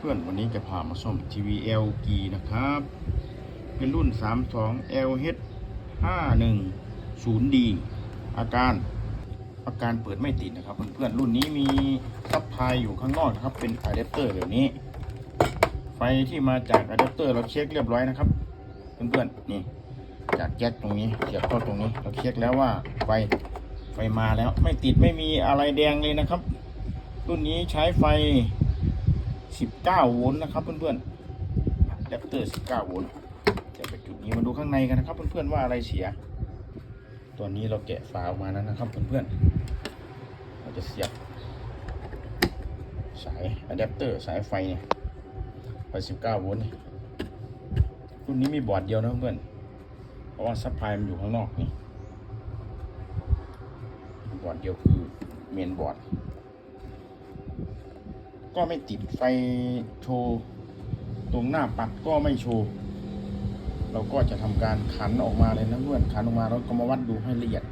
พื่อนๆ วันนี้จะพามาซ่อม TV LG นะครับ เป็นรุ่น 32 LH 510D อาการอาการเปิดไม่ติดนะครับ เพื่อนๆ รุ่นนี้มีซับพลายอยู่ข้างนอกนะครับ เป็นอะแดปเตอร์แบบนี้ ไฟที่มาจากอะแดปเตอร์เราเช็คเรียบร้อยนะครับ เพื่อนๆ นี่ จากแจ็คตรงนี้เสียบเข้าตรงนี้ เราเช็คแล้วว่าไฟไฟมาแล้วไม่ติดไม่มีอะไรแดงเลยนะครับ รุ่นนี้ใช้ไฟ 19 โวลต์นะครับ เพื่อนๆอะแดปเตอร์ 19 โวลต์จะไปจุดนี้มาดูข้างในกันนะครับ เพื่อนๆว่าอะไรเสีย ตัวนี้เราแกะฝาออกมาแล้วนะครับเพื่อนๆเราจะเสียบ สายอะแดปเตอร์สายไฟเนี่ยไป 19 โวลต์รุ่นนี้มีบอร์ดเดียวนะเพื่อนเพราะว่าซัพพลายมันอยู่ข้างนอกนี่บอร์ดเดียวคือเมนบอร์ด ก็ไม่ติดไฟโชว์ตรงหน้าปัดก็ไม่โชว์ เราก็จะทำการขันออกมาเลยนะเพื่อนขันออกมาแล้วก็มาวัดดูให้ละเอียด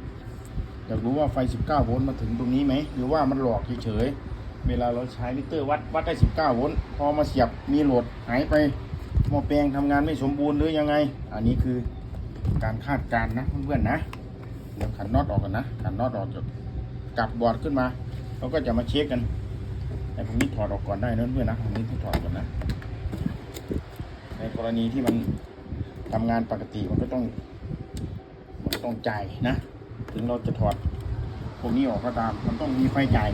อยากรู้ว่าไฟ 19 โวลต์มาถึงตรงนี้ไหมหรือว่ามันหลอกเฉยๆเวลาเราใช้มิเตอร์วัดวัดได้ 19 โวลต์พอมาเสียบมีโหลดหายไปหม้อแปลงทำงานไม่สมบูรณ์หรือยังไง อันนี้คือการคาดการณ์นะเพื่อนๆนะเดี๋ยวขันน็อตออกกันนะขันน็อตออกจะกลับบอร์ดขึ้นมาเราก็จะมาเช็คกัน ไอ้พวกนี้ถอดออกก่อนได้นะเพื่อนนะพวกนี้ต้องถอดก่อนนะ ในกรณีที่มันทำงานปกติมันก็ต้องมันต้องจ่ายนะ ถึงเราจะถอดพวกนี้ออกก็ตาม มันต้องมีไฟจ่าย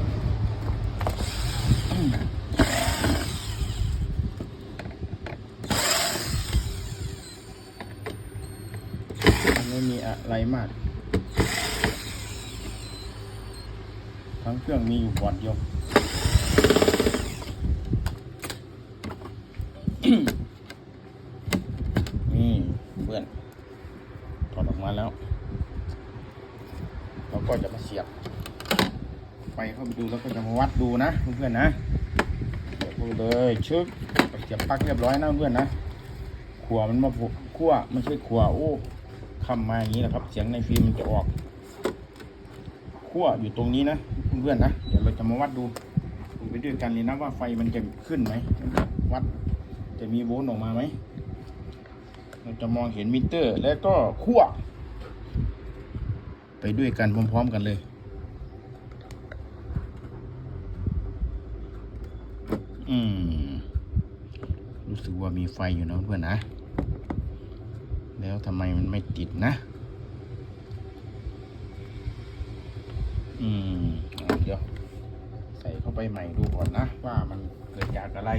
ไม่มีอะไรมาก ทั้งเครื่องมีอยู่บอดเดียว นี่เพื่อนถอดออกมาแล้ว เราก็จะมาเสียบ ไปเข้าไปดูแล้วก็จะมาวัดดูนะเพื่อนๆนะเสียเลยชึกเสียบปลั๊กเรียบร้อยนะเพื่อนนะขวมันมาผูกขั้วไม่ใช่ขวโอ้คำมาอย่างนี้นะครับ เสียงในฟิล์มมันจะออกขั้วอยู่ตรงนี้นะเพื่อนๆนะเดี๋ยวเราจะมาวัดดูดูไปด้วยกันเลยนะว่าไฟมันจะขึ้นไหมวัดจะมีโวลต์ออกมาไหมเราจะมองเห็นมิเตอร์ แล้วก็ขั้วไปด้วยกันพร้อม ๆ กันเลย อืม รู้สึกว่ามีไฟอยู่นะเพื่อนนะ แล้วทำไมมันไม่ติดนะ อืม เดี๋ยว ใส่เข้าไปใหม่ดูก่อนนะ ว่ามันเกิดจากอะไร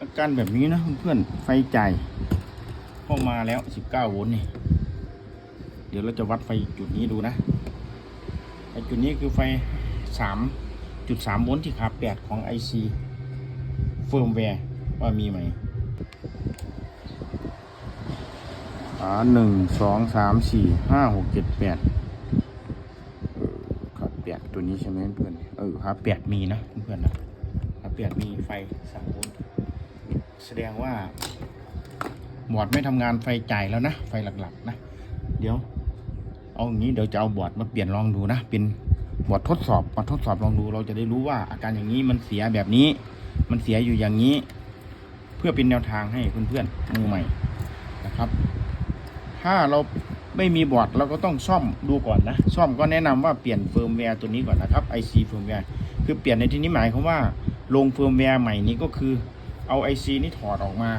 อาการแบบนี้นะเพื่อนไฟใจเข้ามาแล้ว19โวลต์นี่เดี๋ยวเราจะวัดไฟจุดนี้ดูนะไอจุดนี้คือไฟ 3.3โวลต์ที่ขา8ของ IC เฟิร์มแวร์ว่ามีไหมอ่าหนึ่งสองสามสี่ห้าหกเจ็ดแปดขาแปดตัวนี้ใช่ไหมเพื่อนเออขาแปดมีนะเพื่อนนะขาแปดมีไฟสามโวลต์แสดงว่าบอร์ดไม่ทำงานไฟจ่ายแล้วนะ ไฟหลักๆนะ เดี๋ยว เอาอย่างนี้เดี๋ยวจะเอาบอร์ดมาเปลี่ยนลองดูนะ เป็น บอร์ดทดสอบมาทดสอบลองดู เราจะได้รู้ว่าอาการอย่างนี้มันเสียแบบนี้ มันเสียอยู่อย่างนี้ เพื่อเป็นแนวทางให้เพื่อนๆมือใหม่นะครับ ถ้าเราไม่มีบอร์ดเราก็ต้องซ่อมดูก่อนนะ ซ่อมก็แนะนำว่าเปลี่ยนเฟิร์มแวร์ตัวนี้ก่อนนะครับ IC เฟิร์มแวร์คือเปลี่ยนในที่นี้หมายความว่าลงเฟิร์มแวร์ใหม่นี้ก็คือเอา IC นี่ถอดออกมา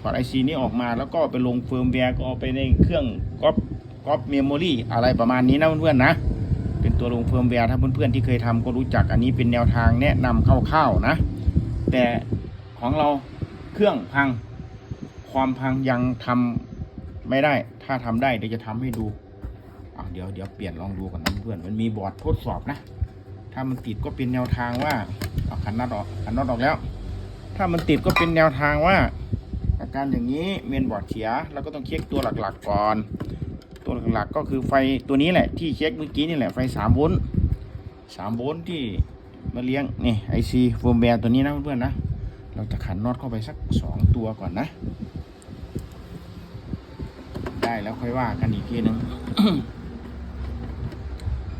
ถอด IC นี่ออกมาแล้วก็ไปลงเฟิร์มแวร์ก็เอาไปในเครื่องก๊อปก๊อปเมมโมรีอะไรประมาณนี้นะเพื่อนๆนะ เป็นตัวลงเฟิร์มแวร์ถ้าเพื่อนๆที่เคยทำก็รู้จักอันนี้เป็นแนวทางแนะนำคร่าวๆนะ แต่ของเราเครื่องพัง ความพังยังทำไม่ได้ ถ้าทำได้เดี๋ยวจะทำให้ดูอะเดี๋ยวเดี๋ยวเปลี่ยนลองดูก่อนนะเพื่อนมันมีบอร์ดทดสอบนะ ถ้ามันติดก็เป็นแนวทางว่าเอาขันน็อตออกขันน็อตออกแล้ว ถ้ามันติดก็เป็นแนวทางว่า อาการอย่างนี้เมนบอร์ดเสียเราก็ต้องเช็คตัวหลักๆก่อน ตัวหลักๆก็คือไฟตัวนี้แหละที่เช็คเมื่อกี้นี่แหละไฟ3โวลต์3โวลต์ที่มาเลี้ยงนี่ไอซีเฟิร์มแวร์ตัวนี้นะเพื่อนๆนะเราจะขันน็อตเข้าไปสัก 2 ตัวก่อนนะ ได้แล้วค่อยว่ากันอีกทีหนึง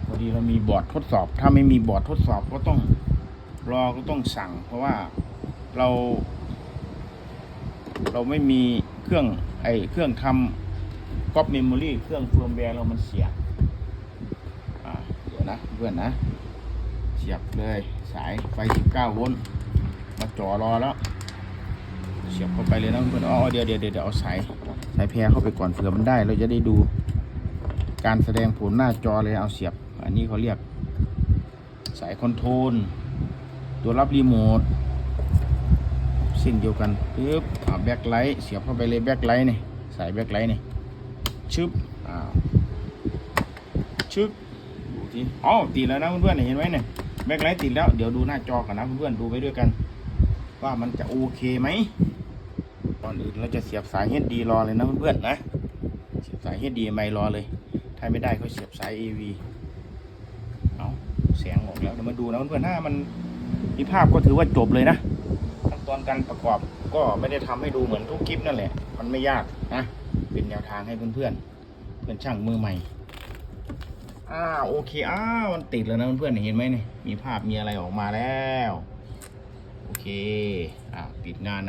พอดีเรามีบอร์ดทดสอบ ถ้าไม่มีบอร์ดทดสอบก็ต้องรอก็ต้องสั่ง เพราะว่าเรา เราไม่มีเครื่องไอเครื่องทำ ก๊อปเมมโมรี่เครื่องเฟิร์มแวร์เรามันเสียอ่าเดี๋ยวนะเพื่อนนะเสียบเลยสายไฟ 19 โวลต์มาจ่อรอแล้ว เสียบเข้าไปเลยนะเพื่อนอ๋อเดี๋ยวเดี๋ยวเดี๋ยวเอาสายสายแพรเข้าไปก่อนเผื่อมันได้ เราจะได้ดูการแสดงผลหน้าจอเลยเอาเสียบ อันนี้เขาเรียกสายคอนโทรลตัวรับรีโมทเส้นเดียวกันปึ๊บแบ็คไลท์เสียบเข้าไปเลยแบ็คไลท์นี่สายแบ็คไลท์นี่ บอ้าวชึบดูทีอ๋อติดแล้วนะเพื่อนๆเห็นไหมเนี่ยแบ็คไลท์ติดแล้วเดี๋ยวดูหน้าจอกันนะเพื่อนๆดูไปด้วยกัน ว่ามันจะโอเคไหมก่อนอื่นเราจะเสียบสายเฮดดีรอเลยนะเพื่อนๆนะเสียบสายเฮดดีไม่รอเลย ถ้าไม่ได้ก็เสียบสาย AV เอาแสงออกแล้วเดี๋ยวมาดูนะเพื่อนๆถ้ามันมีภาพก็ถือว่าจบเลยนะขั้นตอนการประกอบก็ไม่ได้ทำให้ดูเหมือนทุกคลิปนั่นแหละ มันไม่ยากนะ เป็นแนวทางให้เพื่อนๆเพื่อนช่างมือใหม่อ้าวโอเคอ้าวมันติดแล้วนะเพื่อนๆเห็นไหมเนี่ยมีภาพมีอะไรออกมาแล้ว โอเคอ่าปิดงานนะ